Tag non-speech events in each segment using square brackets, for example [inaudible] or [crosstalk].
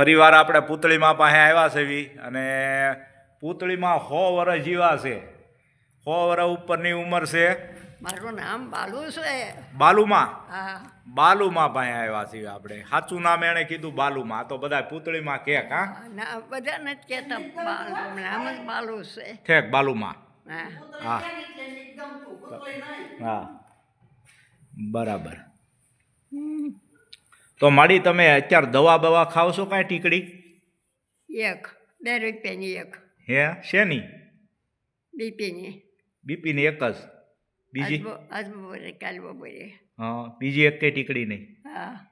ફરીવાર આપણે પૂતળીમાં પાસે આવ્યા છે વી અને પૂતળીમાં સો વર્ષ જીવા છે. સો વર્ષ ઉપરની ઉંમર છે. મારું નામ બાલુ છે. બાલુમાં? બાલુમાં પાસે આવ્યા છીએ આપણે. સાચું નામ એણે કીધું બાલુમાં. તો બધા પૂતળીમાં કે હા? ના બધા નથી કહેતા બાલુ. નામ જ બાલુ છે. ઠેક બાલુમાં? હા. હા. હા. બરાબર. તો માડી તમે અત્યારે દવા બવા ખાવ છો કાંઈ ટીકડી? એક બે રૂપિયાની એક. હે? શેની? બીપીની. બીપીની એક જ. બીજી? આજ બપોરે કાલ બપોરે હા બીજી એક કઈ ટીકડી નહીં. હા.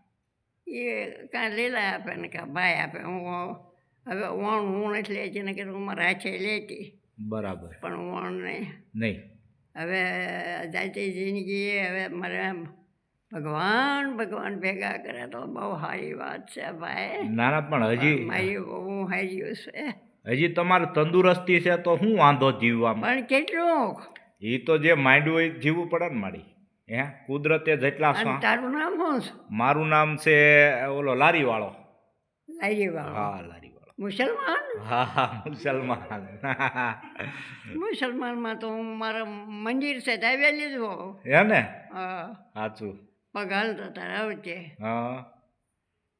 એ કાં લીલા આપે ને કાં ભાઈ આપે. હું હવે વણ હું નથી લેતી ને કે હું મારા હાથે લેતી. બરાબર. પણ વણ નહીં. નહીં. હવે જાતી જિંદગી હવે મારે ભગવાન ભગવાન ભેગા કરે તો બહુ સારી વાત છે ભાઈ. ના ના પણ હજી મારી બહુ હાર્યું છે. હજી તમારે તંદુરસ્તી છે તો શું વાંધો જીવવામાં? પણ કેટલું? એ તો જે માંડ્યું હોય જીવવું પડે ને મારી. હે? કુદરતે જેટલા તારું નામ શું મારું નામ છે ઓલો લારીવાળો. લારી વાળો હા લારીવાળો. મુસલમાન? હા હા મુસલમાન. [laughs] મુસલમાનમાં તો હું મારા મંદિર છે દાવેલી જ હોઉં. હે ને? હા. સાચું. પગ થતા આવજે હા.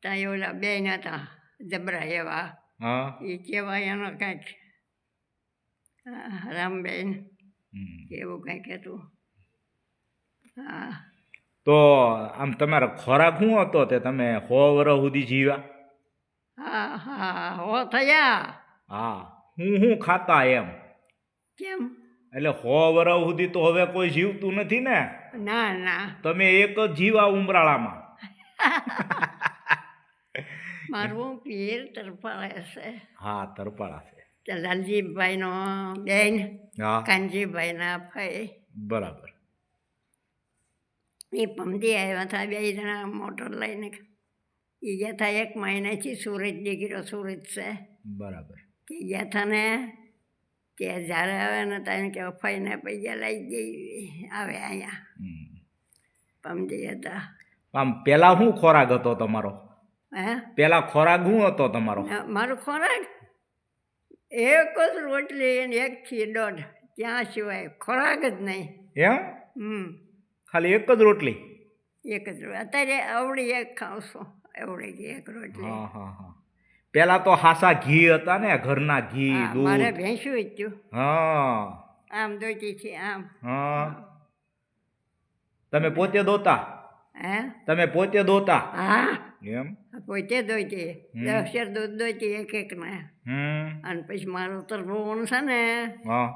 ત્યાં ઓલા બેન હતા જબરા એવા. હા. એ કહેવાય એનો કાંઈક રામબેન. એવું કંઈક હતું. હા. તો આમ તમારો ખોરાક શું હતો તે તમે સો વર્ષ સુધી જીવ્યા? હા હા હો થયા. હા. હું શું ખાતા એમ? કેમ? એટલે સો વર્ષ સુધી તો હવે કોઈ જીવતું નથી ને? ના ના. તમે એક જ જીવા ઉમરાળામાં. [laughs] મારું પીર તરફાળા છે. હા તરફાળા છે. તે લાલજીભાઈનો બેન હા. કાનજીભાઈના ભાઈ. બરાબર. એ પમદી આવ્યા હતા બે જણા મોટર લઈને. એ ગયા હતા એક મહિનાથી સુરત દીકરો સુરત છે. બરાબર. કે ગયા હતા ને તે જ્યારે આવે ને ત્યાં કે અફાઈને પૈસા લઈ જઈ આવે અહીંયા. પમદી હતા આમ પેલા શું ખોરાક હતો તમારો? હે? પેલા ખોરાક શું હતો તમારો? મારો ખોરાક? એક જ રોટલી અને એકથી દોઢ. ત્યાં સિવાય ખોરાક જ નહીં. એમ? હમ. ખાલી એક જ રોટલી? એક જ અત્યારે આવડી એક ખાઉં આવડી એક રોટલી. હા હા હા. પેલા તો હાસા ઘી હતા ને ઘરના ઘી દૂધ. મારે ભેંસું જ હા. આમ દોતી છે આમ. હા. તમે પોતે દોતા? હે? તમે પોતે દોતા? હા. એમ? પોતે દોતી. દસ દૂધ દોતી એક એક ને અને પછી મારો તરફોન છે ને હા.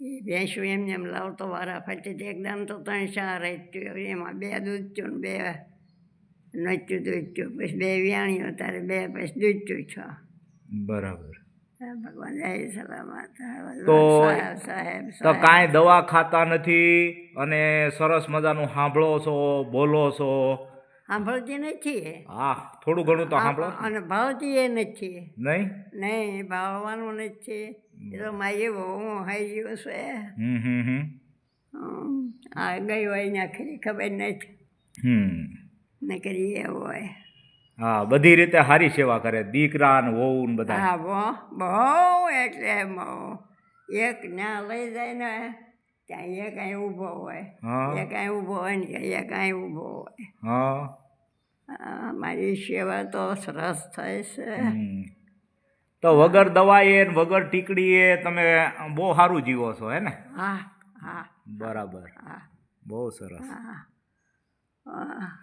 એ ભેંસું એમને એમ લાવતો વારા ફરતી. એકદમ તો ત્રણ ચાર એમાં બે દૂધ થયું ને બે. નચ્યું દૂધ થયું પછી બે વ્યાણીઓ તારે બે પછી દૂધ છ. બરાબર. હે ભગવાન જય સલામત તો- તો કાંઈ દવા ખાતા નથી અને સરસ મજાનું સાંભળો છો બોલો છો? સાંભળતી નથી હા થોડું ઘણું તો સાંભળો. અને ભાવતી એ નથી. નહીં? નહીં ભાવવાનું નથી. એ તો મારી બહુ હાઈ છે. હમ હમ હમ. આ ગયો અહીંયા ખરી ખબર નથી. હમ. ને કરીએ હોય. હા બધી રીતે સારી સેવા કરે. દીકરા ને વહુ ને બધા. હા બહુ બહુ એટલે એક ના લઈ જાય ને ત્યાં એ કાંઈ ઊભો હોય. એ કાંઈ ઊભો હોય ને એ કાંઈ ઊભો હોય. હા. મારી સેવા તો સરસ થાય છે. તો વગર દવાએ વગર ટીકડીએ તમે બહુ સારું જીવો છો હે ને? હા હા. બરાબર. હા. બહુ સરસ. હા.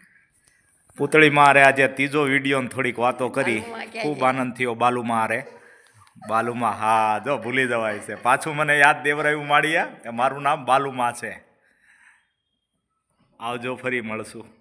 હા પૂતળી મારે આજે ત્રીજો વીડિયો થોડીક વાતો કરી. ખૂબ આનંદ થયો બાલુમાં અરે બાલુમાં હા જો ભૂલી જવાય છે. પાછું મને યાદ દેવરાયું માળીયા કે મારું નામ બાલુમાં છે. આવજો ફરી મળશું.